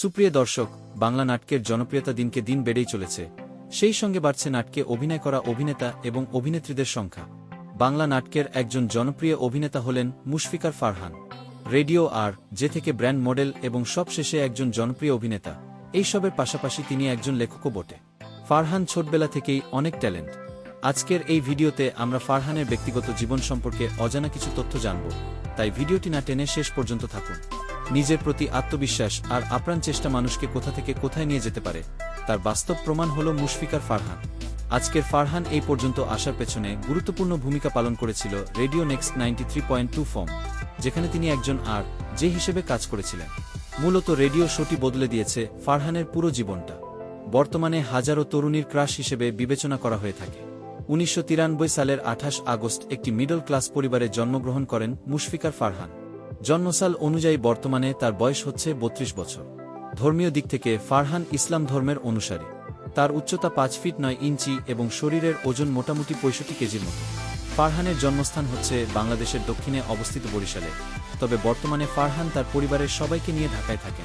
সুপ্রিয় দর্শক, বাংলা নাটকের জনপ্রিয়তা দিনকে দিন বেড়েই চলেছে। সেই সঙ্গে বাড়ছে নাটকে অভিনয় করা অভিনেতা এবং অভিনেত্রীদের সংখ্যা। বাংলা নাটকের একজন জনপ্রিয় অভিনেতা হলেন মুশফিকার ফারহান। রেডিও আর, যে থেকে ব্র্যান্ড মডেল এবং সবশেষে একজন জনপ্রিয় অভিনেতা। এইসবের পাশাপাশি তিনি একজন লেখকও বটে। ফারহান ছোটবেলা থেকেই অনেক ট্যালেন্ট। আজকের এই ভিডিওতে আমরা ফারহানের ব্যক্তিগত জীবন সম্পর্কে অজানা কিছু তথ্য জানব। তাই ভিডিওটি না টেনে শেষ পর্যন্ত থাকুন। নিজের প্রতি আত্মবিশ্বাস আর আপ্রাণ চেষ্টা মানুষকে কোথা থেকে কোথায় নিয়ে যেতে পারে, তার বাস্তব প্রমাণ হল মুশফিকার ফারহান। আজকের ফারহান এই পর্যন্ত আসার পেছনে গুরুত্বপূর্ণ ভূমিকা পালন করেছিল radio next ninety three point two FM, যেখানে তিনি একজন আর, যে হিসেবে কাজ করেছিলেন। মূলত রেডিও শোটি বদলে দিয়েছে ফারহানের পুরো জীবনটা। বর্তমানে হাজারো তরুণীর ক্রাশ হিসেবে বিবেচনা করা হয়ে থাকে। উনিশশো তিরানব্বই সালের আঠাশ আগস্ট একটি মিডল ক্লাস পরিবারে জন্মগ্রহণ করেন মুশফিকার ফারহান। জন্মসাল অনুযায়ী বর্তমানে তার বয়স হচ্ছে বত্রিশ বছর। ধর্মীয় দিক থেকে ফারহান ইসলাম ধর্মের অনুসারী। তার উচ্চতা পাঁচ ফিট নয় ইঞ্চি এবং শরীরের ওজন মোটামুটি পঁয়ষট্টি কেজির মতো। ফারহানের জন্মস্থান হচ্ছে বাংলাদেশের দক্ষিণে অবস্থিত বরিশালে। তবে বর্তমানে ফারহান তার পরিবারের সবাইকে নিয়ে ঢাকায় থাকেন।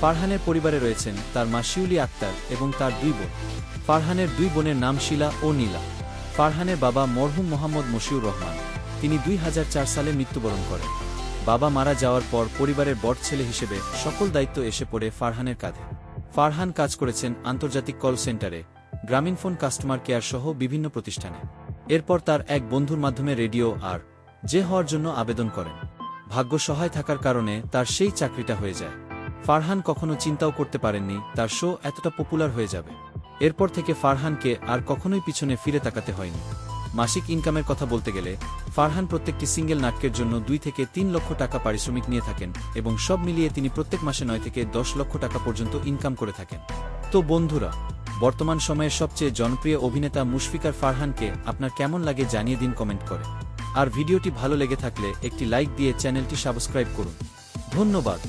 ফারহানের পরিবারে রয়েছেন তার মা শিউলি আক্তার এবং তার দুই বোন। ফারহানের দুই বোনের নাম শিলা ও নীলা। ফারহানের বাবা মরহুম মোহাম্মদ মশিউর রহমান। তিনি দুই হাজার চার সালে মৃত্যুবরণ করেন। বাবা মারা যাওয়ার পর পরিবারের বড় ছেলে হিসেবে সকল দায়িত্ব এসে পড়ে ফারহানের কাঁধে। ফারহান কাজ করেছেন আন্তর্জাতিক কল সেন্টারে গ্রামীণফোন কাস্টমার কেয়ার সহ বিভিন্ন প্রতিষ্ঠানে। এরপর তার এক বন্ধুর মাধ্যমে রেডিও আর যে হওয়ার জন্য আবেদন করেন। ভাগ্য সহায় থাকার কারণে তার সেই চাকরিটা হয়ে যায়। ফারহান কখনো চিন্তাও করতে পারেননি, তার শো এতটা পপুলার হয়ে যাবে। এরপর থেকে ফারহানকে আর কখনোই পিছনে ফিরে তাকাতে হয়নি। মাসিক ইনকামের কথা বলতে গেলে, ফারহান প্রত্যেকটি সিঙ্গেল নাটকের জন্য দুই থেকে তিন লক্ষ টাকা পারিশ্রমিক নিয়ে থাকেন এবং সব মিলিয়ে তিনি প্রত্যেক মাসে নয় থেকে দশ লক্ষ টাকা পর্যন্ত ইনকাম করে থাকেন। তো বন্ধুরা, বর্তমান সময়ের সবচেয়ে জনপ্রিয় অভিনেতা মুশফিকার ফারহানকে আপনার কেমন লাগে জানিয়ে দিন কমেন্ট করে। আর ভিডিওটি ভালো লেগে থাকলে একটি লাইক দিয়ে চ্যানেলটি সাবস্ক্রাইব করুন। ধন্যবাদ।